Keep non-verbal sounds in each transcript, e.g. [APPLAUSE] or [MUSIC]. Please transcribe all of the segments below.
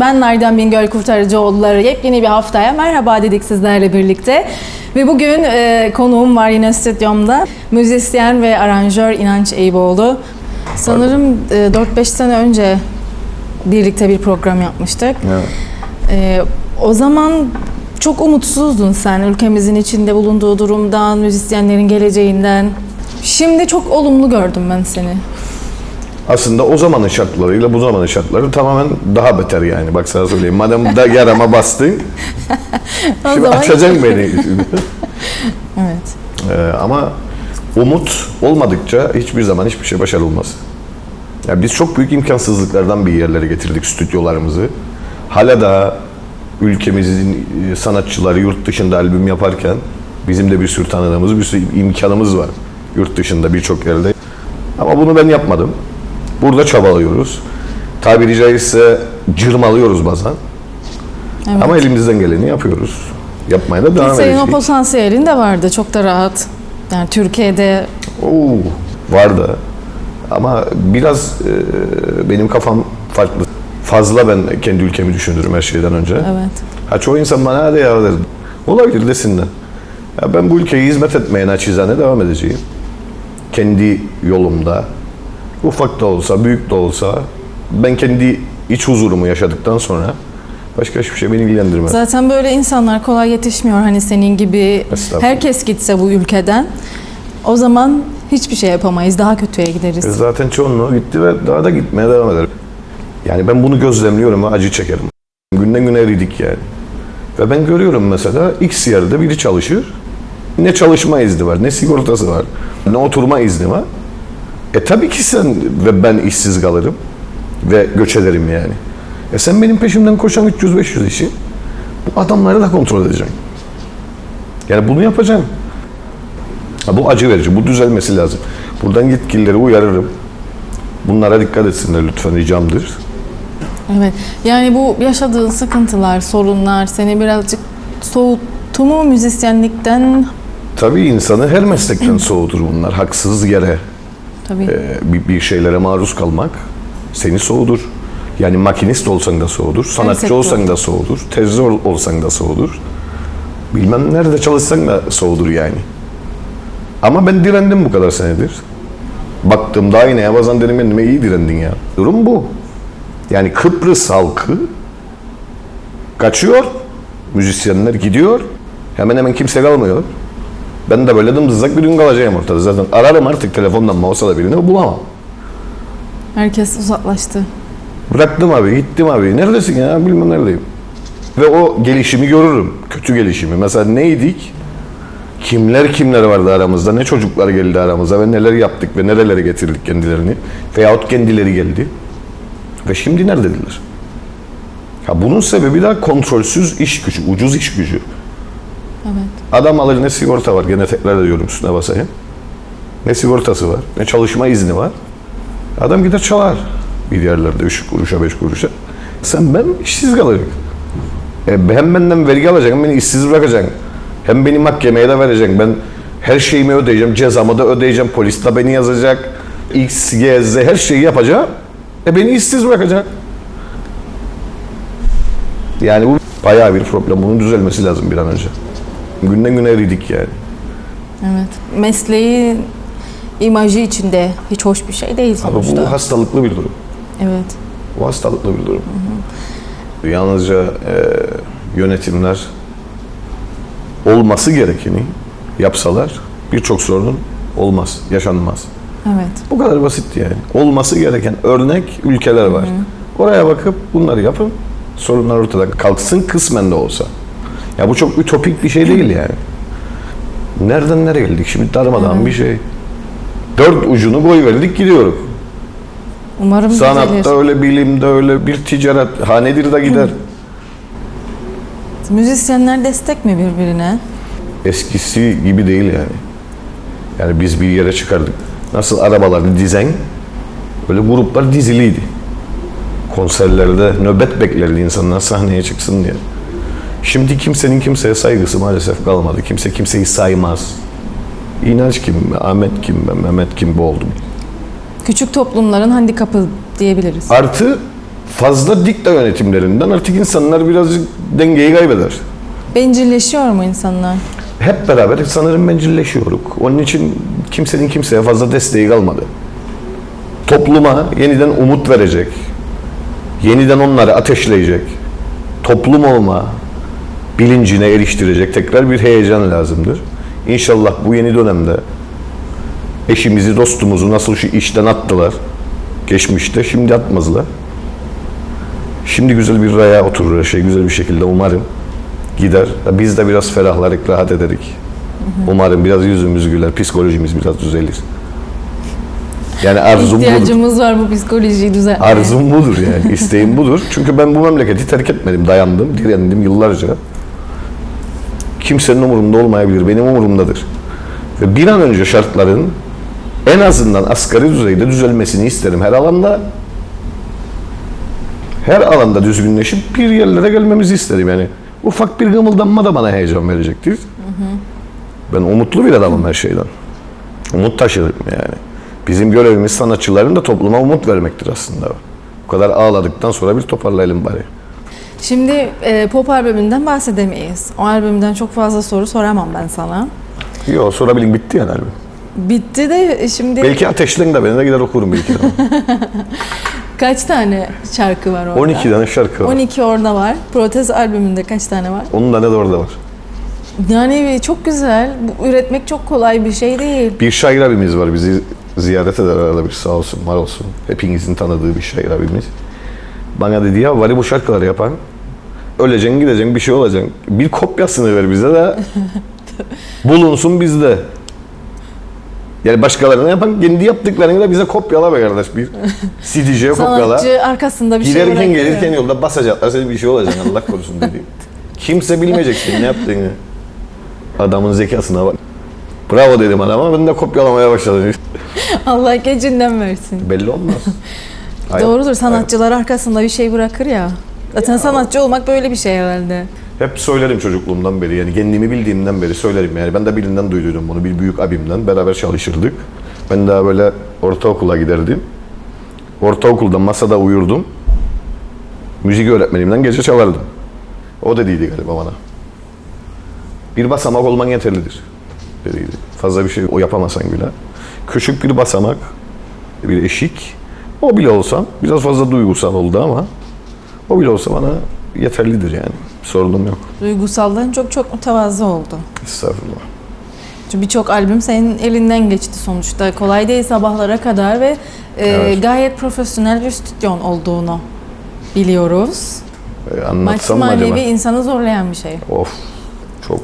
Ben Nardan Bingöl Kurtarıcıoğulları yepyeni bir haftaya merhaba dedik sizlerle birlikte. Ve bugün e, konuğum var yine stüdyomda. Müzisyen ve aranjör İnanç Eyüboğlu. Sanırım e, 4-5 sene önce birlikte bir program yapmıştık. Evet. E, o zaman çok umutsuzdun sen ülkemizin içinde bulunduğu durumdan, müzisyenlerin geleceğinden. Şimdi çok olumlu gördüm ben seni. Aslında o zamanın şartlarıyla bu zamanın şartları tamamen daha beter yani. Bak sana söyleyeyim. Madem da yarama bastın, [LAUGHS] şimdi zaman- açacaksın beni. [LAUGHS] Evet. Ee, ama umut olmadıkça hiçbir zaman hiçbir şey başarılmaz. Ya biz çok büyük imkansızlıklardan bir yerlere getirdik stüdyolarımızı. Hala da ülkemizin e, sanatçıları yurt dışında albüm yaparken bizim de bir sürü tanıdığımız, bir sürü imkanımız var yurt dışında birçok yerde. Ama bunu ben yapmadım. Burada çabalıyoruz. Tabiri caizse cırmalıyoruz bazen. Evet. Ama elimizden geleni yapıyoruz. Yapmaya da devam Senin o edeceğiz. potansiyelin de vardı çok da rahat. Yani Türkiye'de Oo, var da. Ama biraz e, benim kafam farklı. Fazla ben kendi ülkemi düşünürüm her şeyden önce. evet. Ha çoğu insan bana hadi ya der. Olabilir desinler. Ya ben bu ülkeye hizmet etmeye naçizane devam edeceğim. Kendi yolumda. Ufak da olsa, büyük de olsa ben kendi iç huzurumu yaşadıktan sonra başka hiçbir şey beni ilgilendirmez. Zaten böyle insanlar kolay yetişmiyor. Hani senin gibi herkes gitse bu ülkeden o zaman hiçbir şey yapamayız. Daha kötüye gideriz. E Zaten çoğunluğu gitti ve daha da gitmeye devam eder. Yani ben bunu gözlemliyorum ve acı çekerim. Günden güne eridik yani. Ve ben görüyorum mesela X yerde biri çalışır. Ne çalışma izni var, ne sigortası var, ne oturma izni var. E tabii ki sen ve ben işsiz kalırım ve göç ederim yani. E sen benim peşimden koşan 300-500 işi bu adamları da kontrol edeceksin. Yani bunu yapacağım. Ha, bu acı verici, bu düzelmesi lazım. Buradan yetkilileri uyarırım. Bunlara dikkat etsinler lütfen ricamdır. Evet. Yani bu yaşadığın sıkıntılar, sorunlar seni birazcık soğuttu mu müzisyenlikten? Tabii insanı her meslekten [CLEARS THROAT] soğutur bunlar. Haksız yere Tabii. e, bir, bir şeylere maruz kalmak seni soğudur. Yani makinist olsan da soğudur, sanatçı sektör. olsan da soğudur, tezci ol- olsan da soğudur. Bilmem nerede çalışsan da soğudur yani. Ama ben direndim bu kadar senedir. Baktığımda aynaya bazen dedim kendime iyi direndin ya. Durum bu. Yani Kıbrıs halkı kaçıyor, müzisyenler gidiyor, hemen hemen kimse kalmıyor. Ben de böyle dımdızlak bir gün kalacağım ortada. Zaten ararım artık telefondan mouse'la birini bulamam. Herkes uzaklaştı. Bıraktım abi, gittim abi. Neredesin ya? Bilmem neredeyim. Ve o gelişimi görürüm. Kötü gelişimi. Mesela neydik? Kimler kimler vardı aramızda? Ne çocuklar geldi aramıza ve neler yaptık ve nerelere getirdik kendilerini? Veyahut kendileri geldi. Ve şimdi nerededirler? Ha bunun sebebi de kontrolsüz iş gücü, ucuz iş gücü. Adam alır ne sigorta var, gene tekrar ediyorum üstüne basayım. Ne sigortası var, ne çalışma izni var. Adam gider çalar bir yerlerde üç kuruşa, beş kuruşa. Sen ben işsiz kalacak. E, hem benden vergi alacaksın, beni işsiz bırakacaksın. Hem beni mahkemeye de vereceksin. Ben her şeyimi ödeyeceğim, cezamı da ödeyeceğim. Polis de beni yazacak. X, Y, Z her şeyi yapacağım. E beni işsiz bırakacak. Yani bu bayağı bir problem. Bunun düzelmesi lazım bir an önce. Günden güne eridik yani. Evet. Mesleğin imajı içinde hiç hoş bir şey değil sonuçta. bu hastalıklı bir durum. Evet. Bu hastalıklı bir durum. Yalnızca e, yönetimler olması gerekeni yapsalar birçok sorunun olmaz, yaşanmaz. Evet. Bu kadar basit yani. Olması gereken örnek ülkeler var. Oraya bakıp bunları yapın. Sorunlar ortadan kalksın kısmen de olsa. Ya bu çok ütopik bir şey değil yani. Nereden nereye geldik? Şimdi darmadağın bir şey. Dört ucunu koy verdik gidiyoruz. Umarım Sanatta düzelir. öyle, bilimde öyle, bir ticaret hanedir de gider. Müzisyenler destek mi birbirine? Eskisi gibi değil yani. Yani biz bir yere çıkardık. Nasıl arabaları dizen, böyle gruplar diziliydi. Konserlerde nöbet beklerdi insanlar sahneye çıksın diye. Şimdi kimsenin kimseye saygısı maalesef kalmadı. Kimse kimseyi saymaz. İnanç kim, Ahmet kim, ben Mehmet kim bu oldum. Küçük toplumların handikapı diyebiliriz. Artı Fazla dikta yönetimlerinden artık insanlar birazcık dengeyi kaybeder. Bencilleşiyor mu insanlar? Hep beraber sanırım bencilleşiyoruz. Onun için kimsenin kimseye fazla desteği kalmadı. Topluma yeniden umut verecek, yeniden onları ateşleyecek, toplum olma bilincine eriştirecek tekrar bir heyecan lazımdır. İnşallah bu yeni dönemde eşimizi, dostumuzu nasıl şu işten attılar geçmişte, şimdi atmazlar. Şimdi güzel bir raya oturur her şey, güzel bir şekilde umarım gider. Biz de biraz ferahlarık, rahat ederik. Umarım biraz yüzümüz güler, psikolojimiz biraz düzelir. Yani arzum budur. İhtiyacımız var bu psikolojiyi düzeltmeye. Arzum budur yani, isteğim budur. Çünkü ben bu memleketi terk etmedim, dayandım, direndim yıllarca. Kimsenin umurumda olmayabilir, benim umurumdadır. Ve bir an önce şartların en azından asgari düzeyde düzelmesini isterim her alanda. Her alanda düzgünleşip bir yerlere gelmemizi isterim yani. Ufak bir gımıldanma da bana heyecan verecektir. Ben umutlu bir adamım her şeyden. Umut taşırım yani. Bizim görevimiz sanatçıların da topluma umut vermektir aslında. Bu kadar ağladıktan sonra bir toparlayalım bari. Şimdi e, pop albümünden bahsedemeyiz. O albümden çok fazla soru soramam ben sana. Yok sorabilin bitti yani albüm. Bitti de şimdi Belki ateşleyin de ben de gider okurum tane. [LAUGHS] kaç tane şarkı var orada? 12 tane şarkı var. 12 orada var. Protez albümünde kaç tane var? Onun tane de orada var. Yani çok güzel. Bu, üretmek çok kolay bir şey değil. Bir şair abimiz var bizi ziyaret eder arada bir sağ olsun var olsun. Hepinizin tanıdığı bir şair abimiz. Bana dedi ya vali bu şarkıları yapan öleceksin gideceksin bir şey olacaksın. Bir kopyasını ver bize de [LAUGHS] bulunsun bizde. Yani başkalarına yapan kendi yaptıklarını da bize kopyala be kardeş bir. [LAUGHS] CD'ye kopyala. Sanatçı arkasında bir şey Giderken bırakıyor. gelirken yolda basacaklar senin bir şey olacak Allah korusun dedi. Kimse bilmeyecek senin ne yaptığını. Adamın zekasına bak. Bravo dedim adama ben de kopyalamaya başladım. [LAUGHS] Allah gecinden versin. Belli olmaz. Hayat- Doğrudur sanatçılar arkasında bir şey bırakır ya. Zaten sanatçı olmak böyle bir şey herhalde. Hep söylerim çocukluğumdan beri yani kendimi bildiğimden beri söylerim yani ben de birinden duyduydum bunu bir büyük abimden beraber çalışırdık. Ben daha böyle ortaokula giderdim. Ortaokulda masada uyurdum. Müzik öğretmenimden gece çalardım. O dediydi galiba bana. Bir basamak olman yeterlidir dediydi. Fazla bir şey o yapamasan bile. Küçük bir basamak, bir eşik. O bile olsa biraz fazla duygusal oldu ama o bile olsa bana yeterlidir yani. Sorunum yok. Duygusaldan çok çok mütevazı oldu. Estağfurullah. Çünkü birçok albüm senin elinden geçti sonuçta. Kolay değil sabahlara kadar ve e, Evet. gayet profesyonel bir stüdyon olduğunu biliyoruz. Ee, Maddi anlatsam mı manevi acaba? insanı zorlayan bir şey. Of. Çok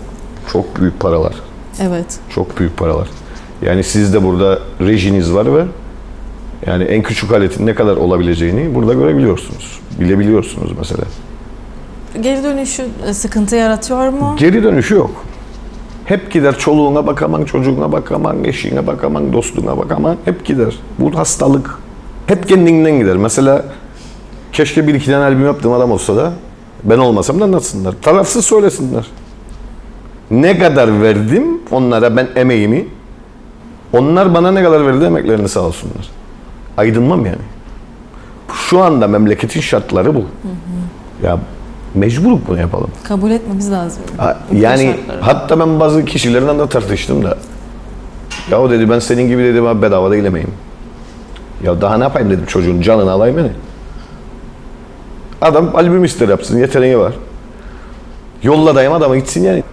çok büyük paralar. Evet. Çok büyük paralar. Yani sizde burada rejiniz var ve yani en küçük aletin ne kadar olabileceğini burada görebiliyorsunuz. Bilebiliyorsunuz mesela. Geri dönüşü e, sıkıntı yaratıyor mu? Geri dönüşü yok. Hep gider çoluğuna bakaman, çocuğuna bakaman, eşine bakaman, dostuna bakaman. Hep gider. Bu hastalık. Hep kendinden gider. Mesela keşke bir iki tane albüm yaptığım adam olsa da ben olmasam da anlatsınlar. Tarafsız söylesinler. Ne kadar verdim onlara ben emeğimi. Onlar bana ne kadar verdi emeklerini sağ olsunlar. Aydınmam yani. Şu anda memleketin şartları bu. Ya mecburuk bunu yapalım. Kabul etmemiz lazım. Ha, Yani şartları. hatta ben bazı kişilerden de tartıştım da. Ya o dedi ben senin gibi dedim abi bedava değilemeyim. Ya daha ne yapayım dedim çocuğun canını alayım beni. Adam albüm ister yapsın yeteneği var. Yolla dayım adamı gitsin yani.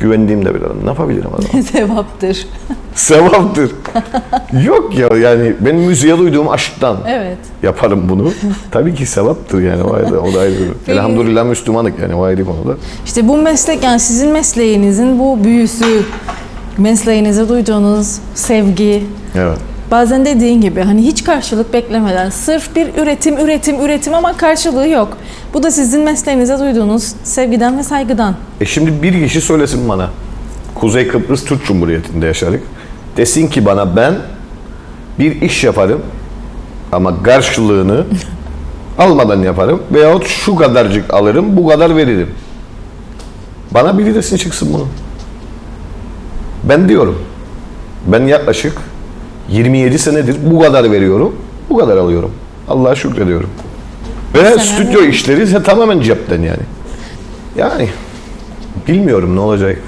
Güvendiğim de bir adam. Ne yapabilirim adam? [LAUGHS] Sevaptır. [LAUGHS] Sevaptır. Yok ya yani ben müziğe duyduğum aşktan Evet. yaparım bunu. [LAUGHS] Tabii ki sevaptır yani o ayrı, o da ayrı. Elhamdülillah Müslümanlık yani o ayrı konuda. İşte bu meslek yani sizin mesleğinizin bu büyüsü, mesleğinize duyduğunuz sevgi, Evet. Bazen dediğin gibi hani hiç karşılık beklemeden sırf bir üretim, üretim, üretim ama karşılığı yok. Bu da sizin mesleğinize duyduğunuz sevgiden ve saygıdan. E şimdi bir kişi söylesin bana. Kuzey Kıbrıs Türk Cumhuriyeti'nde yaşarık. Desin ki bana ben bir iş yaparım ama karşılığını [LAUGHS] almadan yaparım veyahut şu kadarcık alırım bu kadar veririm. Bana biri desin çıksın bunu. Ben diyorum. Ben yaklaşık 27 senedir bu kadar veriyorum, bu kadar alıyorum. Allah'a şükrediyorum. Ve Sene stüdyo işleri ise tamamen cepten yani. Yani bilmiyorum ne olacak.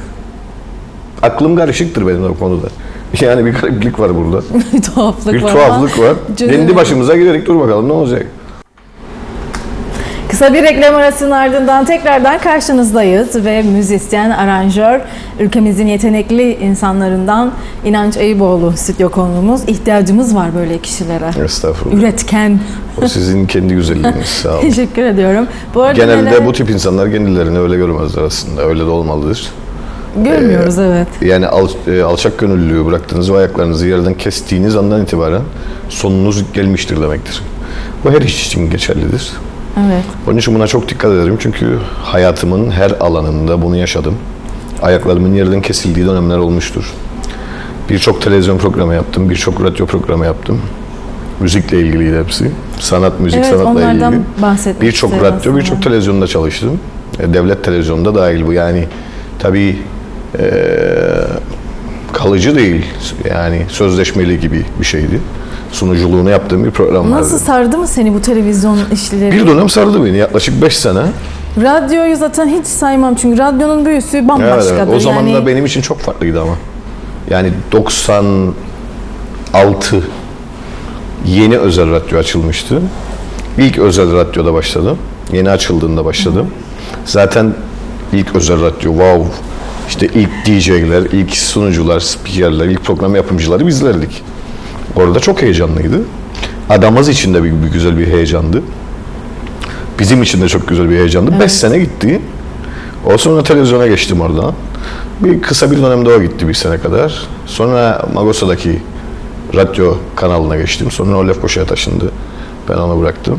Aklım karışıktır benim o konuda. [LAUGHS] Yani bir gariplik var burada. [LAUGHS] bir tuhaflık Bir var. tuhaflık ama var. Kendi başımıza giderek dur bakalım ne olacak. Kısa bir reklam arasının ardından tekrardan karşınızdayız ve müzisyen, aranjör, ülkemizin yetenekli insanlarından İnanç Eyüboğlu stüdyo konuğumuz. İhtiyacımız var böyle kişilere. Estağfurullah. Üretken. O sizin kendi güzelliğiniz [LAUGHS] sağ olun. Teşekkür ediyorum. Bu arada Genelde neler- bu tip insanlar kendilerini öyle görmezler aslında. Öyle de olmalıdır. görmüyoruz evet. Yani al, e, alçak gönüllülüğü bıraktığınız ve ayaklarınızı yerden kestiğiniz andan itibaren sonunuz gelmiştir demektir. Bu her iş için geçerlidir. Evet. Onun için buna çok dikkat ederim çünkü hayatımın her alanında bunu yaşadım. Ayaklarımın yerden kesildiği dönemler olmuştur. Birçok televizyon programı yaptım, birçok radyo programı yaptım. Müzikle ilgiliydi hepsi. Sanat, müzik Evet, sanatla ilgili. Birçok radyo, birçok televizyonda çalıştım. E, Devlet televizyonda dahil bu. Yani tabii e, kalıcı değil. Yani sözleşmeli gibi bir şeydi. Sunuculuğunu yaptığım bir program Nasıl vardı. sardı mı seni bu televizyon işleri? Bir dönem sardı beni yaklaşık 5 sene. Radyoyu zaten hiç saymam çünkü radyonun büyüsü Evet, bambaşkadır. evet. O zaman yani, da benim için çok farklıydı ama. Yani 96 yeni özel radyo açılmıştı. İlk özel radyoda başladım. Yeni açıldığında başladım. Zaten ilk özel radyo wow. İşte ilk DJ'ler, ilk sunucular, spikerler, ilk program yapımcıları bizlerdik. Orada çok heyecanlıydı. Adamız için de bir, bir güzel bir heyecandı. Bizim için de çok güzel bir heyecandı. 5 sene gitti. O sonra televizyona geçtim oradan. Bir kısa bir dönemde o gitti bir sene kadar. Sonra Magosa'daki radyo kanalına geçtim. Sonra o Lefkoşa'ya taşındı. Ben onu bıraktım.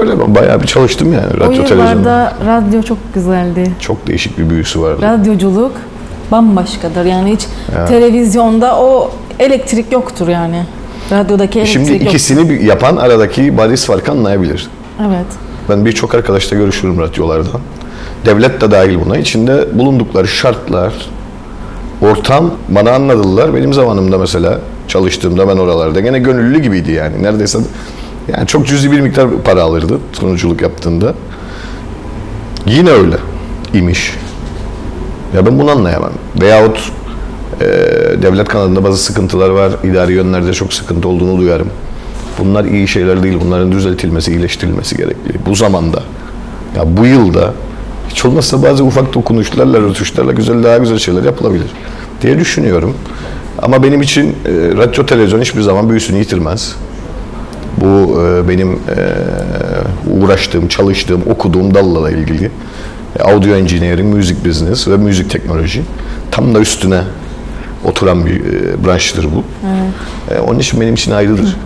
Öyle ben bayağı bir çalıştım yani o radyo televizyonda. yıllarda radyo çok güzeldi. Çok değişik bir büyüsü vardı. Radyoculuk bambaşkadır. Yani hiç televizyonda o elektrik yoktur yani. Radyodaki elektrik Şimdi ikisini bir- yapan aradaki bariz farkı anlayabilir. Evet. Ben birçok arkadaşla görüşürüm radyolardan. Devlet de dahil buna. İçinde bulundukları şartlar, ortam bana anladılar. Benim zamanımda mesela çalıştığımda ben oralarda gene gönüllü gibiydi yani. Neredeyse yani çok cüzi bir miktar para alırdı sunuculuk yaptığında. Yine öyle imiş. Ya ben bunu anlayamam. Veyahut e, devlet kanalında bazı sıkıntılar var. İdari yönlerde çok sıkıntı olduğunu duyarım. Bunlar iyi şeyler değil. Bunların düzeltilmesi, iyileştirilmesi gerekli. Bu zamanda, ya bu yılda hiç olmazsa bazı ufak dokunuşlarla, rötuşlarla güzel daha güzel şeyler yapılabilir diye düşünüyorum. Ama benim için e, radyo televizyon hiçbir zaman büyüsünü yitirmez. Bu e, benim e, uğraştığım, çalıştığım, okuduğum dalla ilgili. E, audio engineering, müzik business ve müzik teknoloji. Tam da üstüne oturan bir e, branştır bu. E, onun için benim için ayrıdır.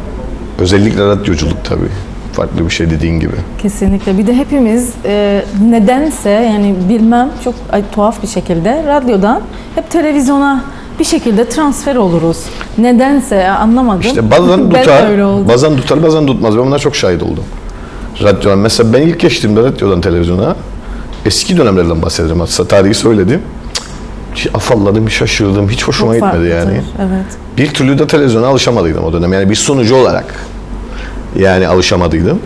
Özellikle radyoculuk tabii. Farklı bir şey dediğin gibi. Kesinlikle. Bir de hepimiz e, nedense yani bilmem çok ay, tuhaf bir şekilde radyodan hep televizyona bir şekilde transfer oluruz. Nedense anlamadım. İşte bazen [LAUGHS] tutar, bazen tutar, bazen tutmaz. Ben buna çok şahit oldum. Radyodan. Mesela ben ilk geçtiğimde radyodan televizyona eski dönemlerden bahsederim. Hatta tarihi söyledim. Afalladım, şaşırdım. Hiç hoşuma Çok gitmedi yani. farklıdır, Evet. Bir türlü de televizyona alışamadıydım o dönem. Yani bir sunucu olarak yani alışamadıydım.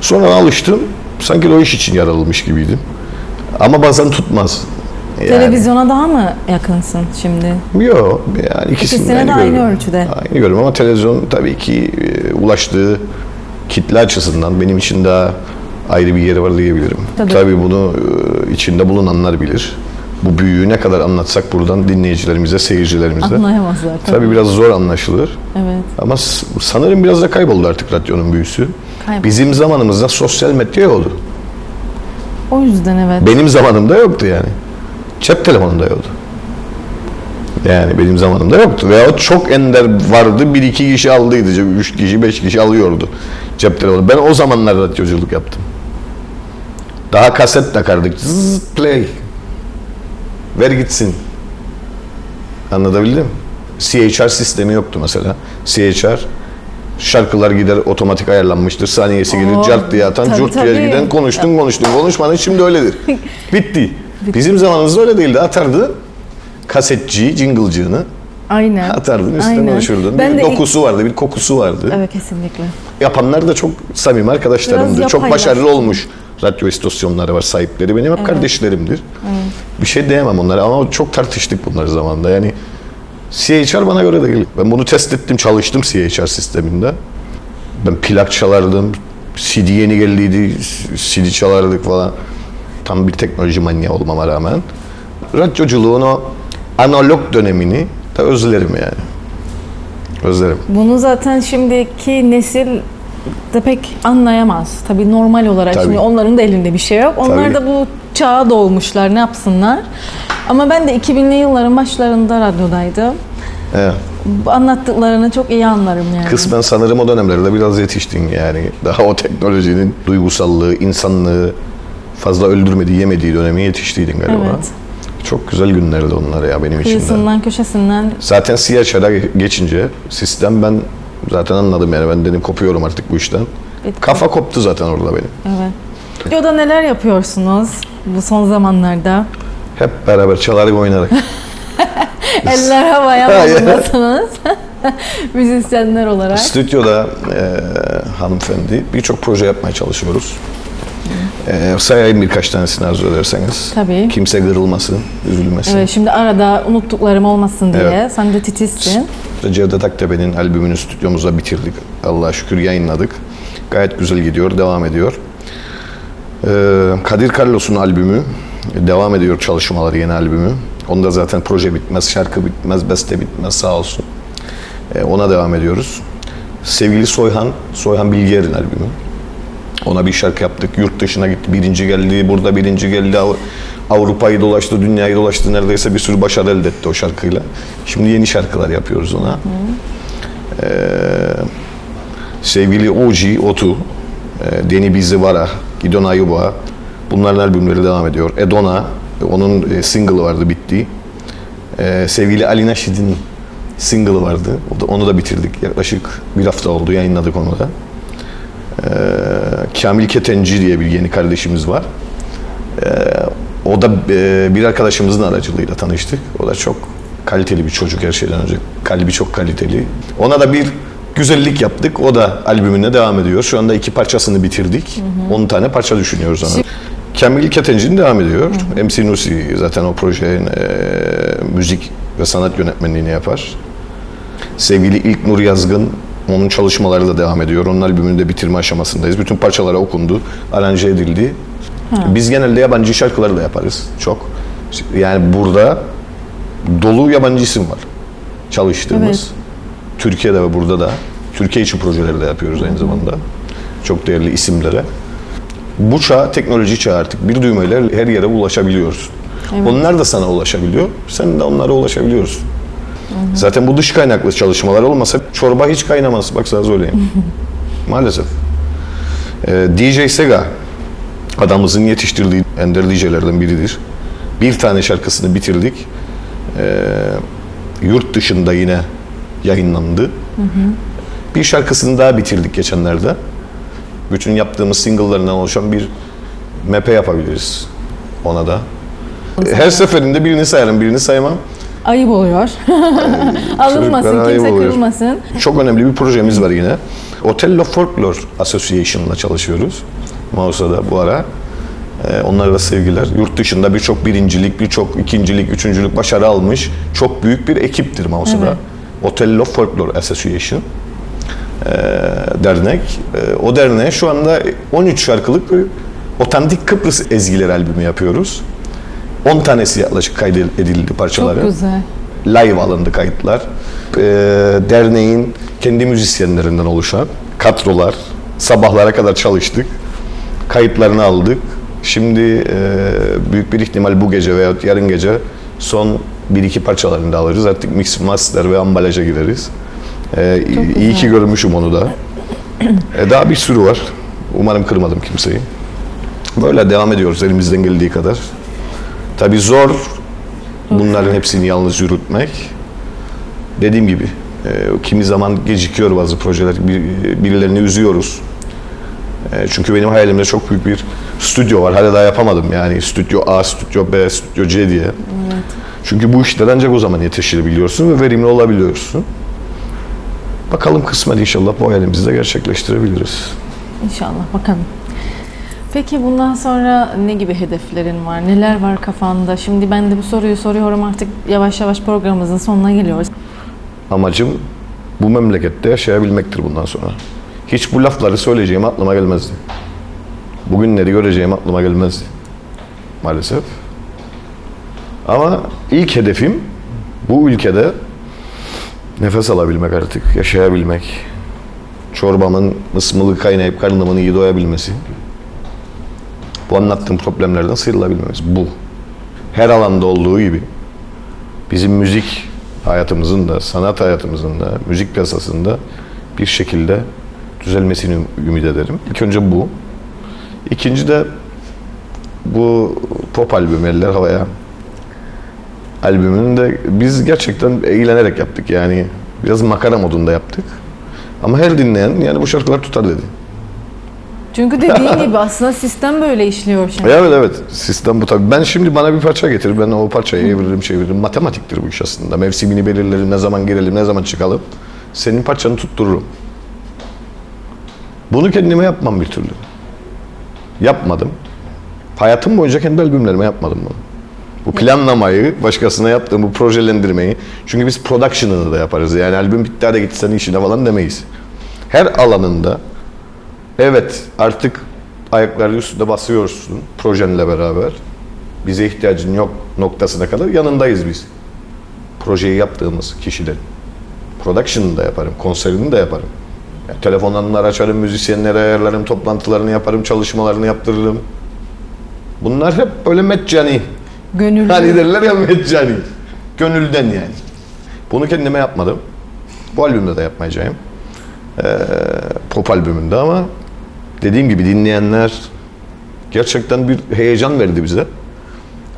Sonra alıştım. Sanki o iş için yaratılmış gibiydim. Ama bazen tutmaz. Yani, Televizyona daha mı yakınsın şimdi? Yok. Yani ikisini İkisine de aynı görüyorum. ölçüde. Aynı görüyorum ama televizyon tabii ki e, ulaştığı kitle açısından benim için daha ayrı bir yeri var diyebilirim. Tabii. Tabii, bunu e, içinde bulunanlar bilir. Bu büyüyü ne kadar anlatsak buradan dinleyicilerimize, seyircilerimize. Anlayamazlar tabii. Tabii biraz zor anlaşılır. Evet. Ama sanırım biraz da kayboldu artık radyonun büyüsü. Kayboldu. Bizim zamanımızda sosyal medya yoktu. O yüzden evet. Benim zamanımda yoktu yani. Cep telefonunda yoktu. Yani benim zamanımda yoktu. Veyahut çok ender vardı. Bir iki kişi aldıydı. Üç kişi, beş kişi alıyordu cep telefonu. Ben o zamanlar radyoculuk yaptım. Daha kaset takardık. Zzz, play. Ver gitsin. Anlatabildim? CHR sistemi yoktu mesela. CHR şarkılar gider otomatik ayarlanmıştır. Saniyesi gelir Oo, cart diye atan, tabii, curt diye giden konuştun konuştun konuşmadın şimdi öyledir. [LAUGHS] Bitti. Bizim zamanımızda öyle değildi. Atardı kasetçiyi, jingle'cığını Aynen. Atardın üstüne Aynen. konuşurdun. Ben bir de ilk- dokusu vardı, bir kokusu vardı. Evet kesinlikle. Yapanlar da çok samimi arkadaşlarımdır. Biraz Çok başarılı olmuş radyo istasyonları var sahipleri. Benim hep kardeşlerimdir. Bir şey diyemem onlara ama çok tartıştık bunları zamanında. Yani CHR bana göre değil. Ben bunu test ettim, çalıştım CHR sisteminde. Ben plak çalardım. CD yeni geldiydi, CD çalardık falan. Tam bir teknoloji manyağı olmama rağmen. Radyoculuğun o analog dönemini da özlerim yani. Özlerim. Bunu zaten şimdiki nesil de pek anlayamaz. Tabii normal olarak Tabii. şimdi onların da elinde bir şey yok. Onlar Tabii. da bu çağa doğmuşlar ne yapsınlar. Ama ben de 2000'li yılların başlarında radyodaydım. Evet. Anlattıklarını çok iyi anlarım yani. Kısmen sanırım o dönemlerde biraz yetiştin yani. Daha o teknolojinin duygusallığı, insanlığı fazla öldürmediği, yemediği dönemi yetiştiydin galiba. Evet. Çok güzel günlerdi onlar ya benim için de. Kıyısından köşesinden Zaten CHR'a geçince sistem ben zaten anladım yani ben dedim kopuyorum artık bu işten. Bitti. Kafa koptu zaten orada benim. evet. Radyoda neler yapıyorsunuz bu son zamanlarda? Hep beraber çalarak oynarak. [LAUGHS] Eller havaya vurmasınız. [LAUGHS] Müzisyenler olarak. Stüdyoda e, hanımefendi birçok proje yapmaya çalışıyoruz. E, sayayım birkaç tanesini arzu ederseniz. Tabii. Kimse kırılmasın, üzülmesin. Evet, şimdi arada unuttuklarım olmasın diye. Evet. Sen de titizsin. Cevdet Aktepe'nin albümünü stüdyomuzda bitirdik. Allah'a şükür yayınladık. Gayet güzel gidiyor, devam ediyor. Ee, Kadir Carlos'un albümü devam ediyor çalışmaları yeni albümü. Onda zaten proje bitmez, şarkı bitmez, beste bitmez sağ olsun. Ee, ona devam ediyoruz. Sevgili Soyhan, Soyhan Bilgier'in albümü. Ona bir şarkı yaptık. Yurt dışına gitti. Birinci geldi. Burada birinci geldi. Av- Avrupa'yı dolaştı, dünyayı dolaştı. Neredeyse bir sürü başarı elde etti o şarkıyla. Şimdi yeni şarkılar yapıyoruz ona. Ee, sevgili Oji Otu, e, Deni Bizivara, Gidon Ayuba. Bunların albümleri devam ediyor. Edona, onun e, single'ı vardı bitti. Ee, sevgili Ali Naşid'in single'ı vardı. Onu da bitirdik. Yaklaşık bir hafta oldu. Yayınladık onu da. Ee, Kamil Ketenci diye bir yeni kardeşimiz var. Ee, o da e, bir arkadaşımızın aracılığıyla tanıştık. O da çok kaliteli bir çocuk her şeyden önce. Kalbi çok kaliteli. Ona da bir güzellik yaptık. O da albümüne devam ediyor. Şu anda iki parçasını bitirdik. 10 tane parça düşünüyoruz ona. Kamil Ketenci'nin devam ediyor. MC Nusi zaten o projenin e, müzik ve sanat yönetmenliğini yapar. Sevgili İlk Nur Yazgın, onun çalışmaları da devam ediyor. Onun albümünü de bitirme aşamasındayız. Bütün parçalara okundu, aranje edildi. Biz genelde yabancı şarkıları da yaparız çok. Yani burada dolu yabancı isim var çalıştığımız. Evet. Türkiye'de ve burada da. Türkiye için projeleri de yapıyoruz aynı zamanda. Çok değerli isimlere. Bu çağ teknoloji çağı artık. Bir düğmeyle her yere ulaşabiliyoruz. Onlar da sana ulaşabiliyor. Sen de onlara ulaşabiliyorsun. Zaten bu dış kaynaklı çalışmalar olmasa çorba hiç kaynamaz. Bak sana söyleyeyim. [LAUGHS] Maalesef. Ee, DJ Sega adamımızın yetiştirdiği ender DJ'lerden biridir. Bir tane şarkısını bitirdik. Ee, yurt dışında yine yayınlandı. Bir şarkısını daha bitirdik geçenlerde. Bütün yaptığımız single'larından oluşan bir map yapabiliriz ona da. Her seferinde birini sayarım, birini saymam. Ayıp oluyor. [LAUGHS] Alınmasın, Çocuklara ayıp kimse oluyor. kırılmasın. Çok önemli bir projemiz var yine. Otello Folklore Association'la çalışıyoruz. Mausa'da bu ara. Ee, onlara da sevgiler. Yurt dışında birçok birincilik, birçok ikincilik, üçüncülük başarı almış çok büyük bir ekiptir Mausa'da. Evet. Otello Folklore Association ee, dernek. Ee, o derneğe şu anda 13 şarkılık bir otantik Kıbrıs ezgileri albümü yapıyoruz. 10 tanesi yaklaşık kaydedildi parçaları Çok güzel. live alındı kayıtlar. Ee, derneğin kendi müzisyenlerinden oluşan kadrolar. Sabahlara kadar çalıştık. Kayıtlarını aldık. Şimdi e, büyük bir ihtimal bu gece veya yarın gece son bir iki parçalarını da alırız. Artık mix master ve ambalaja gireriz. Ee, iyi ki görmüşüm onu da. Ee, daha bir sürü var. Umarım kırmadım kimseyi. Böyle devam ediyoruz elimizden geldiği kadar. Tabii zor bunların hepsini yalnız yürütmek. Dediğim gibi e, kimi zaman gecikiyor bazı projeler, bir, birilerini üzüyoruz. E, çünkü benim hayalimde çok büyük bir stüdyo var. Hala daha yapamadım yani stüdyo A, stüdyo B, stüdyo C diye. Çünkü bu işler ancak o zaman yetiştirebiliyorsun ve verimli olabiliyorsun. Bakalım kısmet inşallah bu hayalimizi de gerçekleştirebiliriz. İnşallah bakalım. Peki bundan sonra ne gibi hedeflerin var? Neler var kafanda? Şimdi ben de bu soruyu soruyorum artık yavaş yavaş programımızın sonuna geliyoruz. Amacım bu memlekette yaşayabilmektir bundan sonra. Hiç bu lafları söyleyeceğim aklıma gelmezdi. Bugünleri göreceğim aklıma gelmezdi. Maalesef. Ama ilk hedefim bu ülkede nefes alabilmek artık, yaşayabilmek. Çorbamın ısmılı kaynayıp karnımın iyi doyabilmesi. Bu anlattığım problemlerden sıyrılabilmemiz. Bu. Her alanda olduğu gibi bizim müzik hayatımızın da, sanat hayatımızın da, müzik piyasasında bir şekilde düzelmesini ümit ederim. İlk önce bu. İkinci de bu pop albüm Eller Havaya albümünü de biz gerçekten eğlenerek yaptık yani biraz makara modunda yaptık. Ama her dinleyen yani bu şarkılar tutar dedi. Çünkü dediğin gibi aslında sistem böyle işliyor şimdi. Evet evet sistem bu tabii. Ben şimdi bana bir parça getir ben o parçayı eviririm çeviririm. Matematiktir bu iş aslında. Mevsimini belirlerim, ne zaman girelim, ne zaman çıkalım. Senin parçanı tuttururum. Bunu kendime yapmam bir türlü. Yapmadım. Hayatım boyunca kendi albümlerime yapmadım bunu. Bu planlamayı, başkasına yaptığım bu projelendirmeyi. Çünkü biz production'ını da yaparız. Yani albüm bitti hadi git sen işine falan demeyiz. Her alanında Evet artık ayakları üstünde basıyorsun projenle beraber. Bize ihtiyacın yok noktasına kadar yanındayız biz. Projeyi yaptığımız kişilerin. Production'ını da yaparım, konserini de yaparım. Yani telefonlarını açarım, müzisyenlere ayarlarım, toplantılarını yaparım, çalışmalarını yaptırırım. Bunlar hep böyle meccani. Gönüllü. Hani derler ya meccani. Gönülden yani. Bunu kendime yapmadım. Bu albümde de yapmayacağım. Ee, pop albümünde ama dediğim gibi dinleyenler gerçekten bir heyecan verdi bize.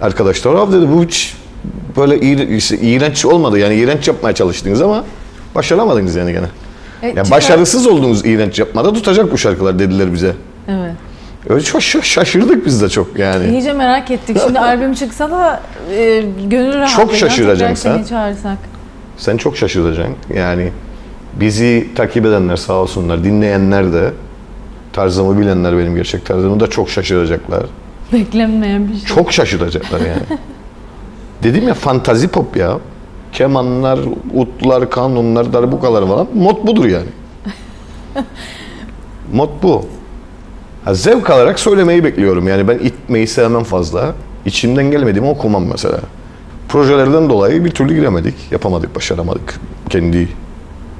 Arkadaşlar abi dedi bu hiç böyle iğrenç olmadı yani iğrenç yapmaya çalıştınız ama başaramadınız yani gene. E, Yani çıkar- başarısız olduğunuz iğrenç yapmada tutacak bu şarkılar dediler bize. Evet. Öyle çok şa- şaşırdık biz de çok yani. İyice merak ettik. Şimdi [LAUGHS] albüm çıksa da e, gönül şaşıracaksın tekrar seni sen. çağırsak. Sen çok şaşıracaksın. Yani bizi takip edenler sağ olsunlar, dinleyenler de tarzımı bilenler benim gerçek tarzımı da çok şaşıracaklar. Beklenmeyen bir şey. Çok şaşıracaklar yani. [LAUGHS] Dedim ya fantazi pop ya. Kemanlar, utlar, kanunlar, darbukalar falan. Mod budur yani. [LAUGHS] Mod bu. Ha, zevk alarak söylemeyi bekliyorum. Yani ben itmeyi sevmem fazla. İçimden gelmediğimi okumam mesela. Projelerden dolayı bir türlü giremedik. Yapamadık, başaramadık. Kendi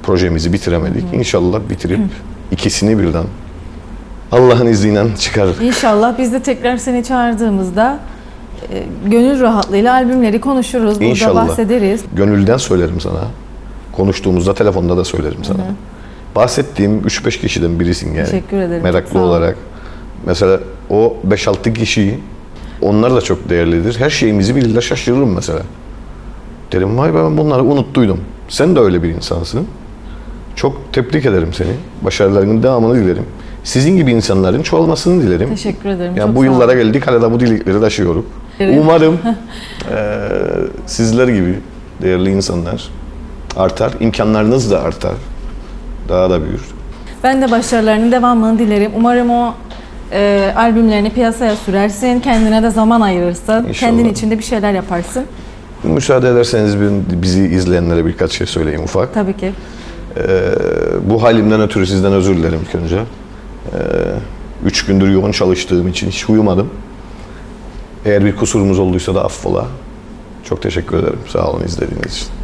projemizi bitiremedik. İnşallah bitirip ikisini birden Allah'ın izniyle çıkarır. İnşallah biz de tekrar seni çağırdığımızda e, gönül rahatlığıyla albümleri konuşuruz. Burada İnşallah. bahsederiz. Gönülden söylerim sana. Konuştuğumuzda telefonda da söylerim sana. Bahsettiğim 3-5 kişiden birisin yani. Teşekkür ederim, Meraklı sağ olarak. Mesela o 5-6 kişiyi onlar da çok değerlidir. Her şeyimizi bilirler şaşırırım mesela. Derim vay be ben bunları unuttuydum. Sen de öyle bir insansın. Çok tebrik ederim seni. Başarılarının devamını dilerim. Sizin gibi insanların çoğalmasını dilerim. Teşekkür ederim. Yani çok bu yıllara geldik hala bu dilekleri taşıyoruz. Evet. Umarım eee, [LAUGHS] sizler gibi değerli insanlar artar. imkanlarınız da artar. Daha da büyür. Ben de başarılarının devamını dilerim. Umarım o e, albümlerini piyasaya sürersin. Kendine de zaman ayırırsın. İnşallah. Kendin için de bir şeyler yaparsın. Müsaade ederseniz bizi izleyenlere birkaç şey söyleyeyim ufak. Tabii ki. Eee, bu halimden ötürü sizden özür dilerim ilk önce. Eee, üç gündür yoğun çalıştığım için hiç uyumadım. Eğer bir kusurumuz olduysa da affola. Çok teşekkür ederim. Sağ olun izlediğiniz için.